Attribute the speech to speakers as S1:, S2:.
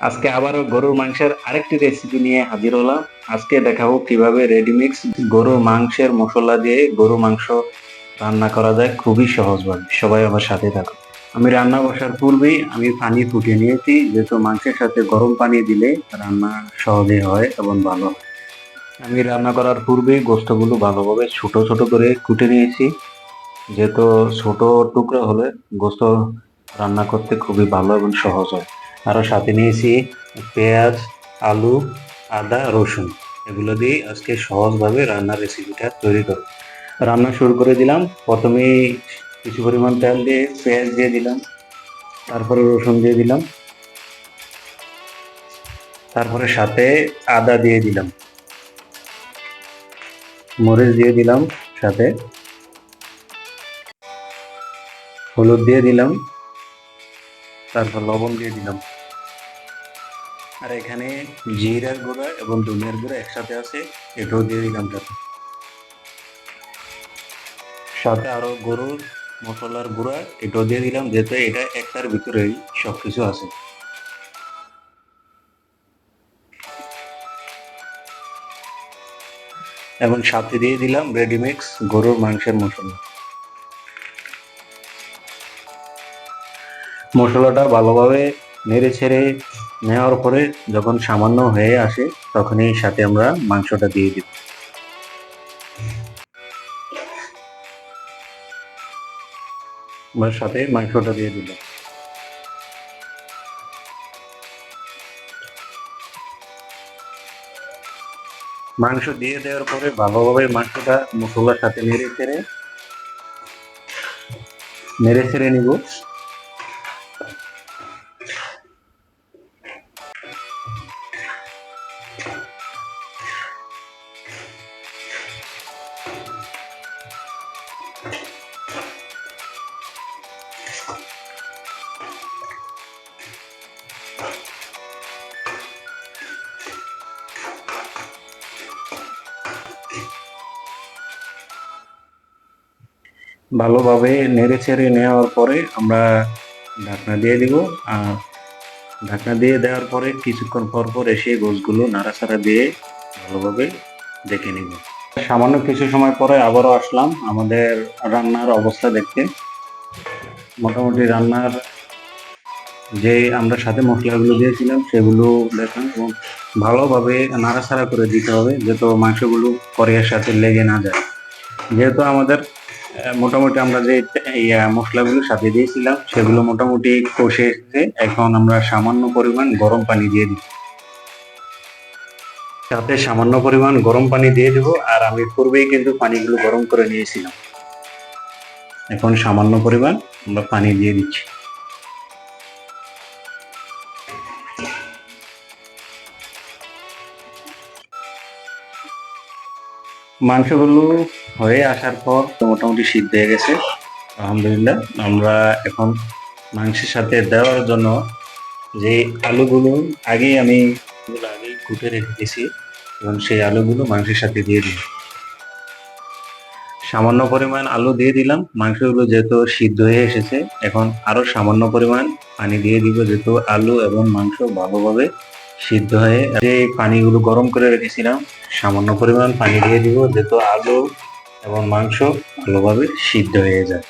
S1: আজকে আবারও গরুর মাংসের আরেকটি রেসিপি নিয়ে হাজির হলাম। আজকে দেখাবো কীভাবে রেডিমিক্স গরুর মাংসের মশলা দিয়ে গরু মাংস রান্না করা যায়। খুবই সহজভাবে সবাই আমার সাথে থাকো আমি রান্না বসার পূর্বেই আমি পানি ফুটিয়ে নিয়েছি। যেহেতু মাংসের সাথে গরম পানি দিলে রান্না সহজে হয় এবং ভালো আমি রান্না করার পূর্বে গোস্তগুলো ভালোভাবে ছোট ছোট করে কুটে নিয়েছি। যেহেতু ছোট টুকরো হলে গোস্ত রান্না করতে খুবই ভালো এবং সহজ হয়। আরও সাথে নিয়েছি পেঁয়াজ, আলু, আদা, রসুন। এগুলো দিয়ে আজকে সহজভাবে রান্নার রেসিপিটা তৈরি করব। রান্না শুরু করে দিলাম। প্রথমে কিছু পরিমাণ তেল দিয়ে পেঁয়াজ দিয়ে দিলাম। তারপরে রসুন দিয়ে দিলাম। তারপরে সাথে আদা দিয়ে দিলাম। মরিচ দিয়ে দিলাম সাথে। হলুদ দিয়ে দিলাম। তারপর লবণ দিয়ে দিলাম। আর এখানে জিরার গুঁড়া এবং ধনিয়ার গুঁড়া একসাথে আছে, এটাও দিয়ে দিলাম তাতে। সাথে আরও গরুর মশলার গুঁড়া, এটাও দিয়ে দিলাম, যেহেতু এটা একটার ভিতরেই সবকিছু আছে। এবং সাথে দিয়ে দিলাম রেডিমিক্স গরুর মাংসের মশলা। মশলাটা ভালোভাবে নেড়ে ছেড়ে নেওয়ার পরে যখন সামান্য হয়ে আসে, তখনই সাথে আমরা মাংসটা দিয়ে দিব। সাথে মাংসটা দিয়ে দিলাম। মাংস দিয়ে দেওয়ার পরে ভালোভাবে মাংসটা মশলার সাথে নেড়ে ছেড়ে নেড়ে ছেড়ে নিব। ভালোভাবে নেড়ে ছেড়ে নেওয়ার পরে আমরা ঢাকনা দিয়ে দিব। আর ঢাকনা দিয়ে দেওয়ার পরে কিছুক্ষণ পর পর এসে গোছগুলো নাড়াচাড়া দিয়ে ভালোভাবে দেখে নিব। সামান্য কিছু সময় পরে আবারও আসলাম আমাদের রান্নার অবস্থা দেখতে। মোটামুটি রান্নার যে আমরা সাথে মশলাগুলো দিয়েছিলাম সেগুলো দেখলাম এবং ভালোভাবে নাড়াচাড়া করে দিতে হবে যাতে মাংসগুলো করিয়ার সাথে লেগে না যায়। যেহেতু আমাদের মোটামুটি আমরা যে মশলাগুলো সাথে দিয়েছিলাম, সেগুলো মোটামুটি কষে এসেছে। এখন আমরা সামান্য পরিমাণ গরম পানি দিয়ে দিই সাথে সামান্য পরিমাণ গরম পানি দিয়ে দিব, আর আমি পূর্বেই কিন্তু পানিগুলো গরম করে নিয়েছিলাম। এখন সামান্য পরিমাণ আমরা পানি দিয়ে দিচ্ছি। মাংসগুলো হয়ে আসার পর মোটামুটি সিদ্ধ হয়ে গেছে। আলহামদুলিল্লাহ, আমরা এখন মাংসের সাথে দেওয়ার জন্য যে আলুগুলো আগেই আমি আগেই কুটে রেখে এবং সেই আলুগুলো মাংসের সাথে দিয়ে দিই সামান্য পরিমাণ আলু দিয়ে দিলাম, মাংসগুলো যেহেতু সিদ্ধ হয়ে এসেছে, এখন আরও সামান্য পরিমাণ পানি দিয়ে দিব যেহেতু আলু এবং মাংস ভালোভাবে সিদ্ধ হয়ে যে পানিগুলো গরম করে রেখেছিলাম, সামান্য পরিমাণ পানি দিয়ে দিব যেহেতু আলু এবং মাংস ভালোভাবে সিদ্ধ হয়ে যায়।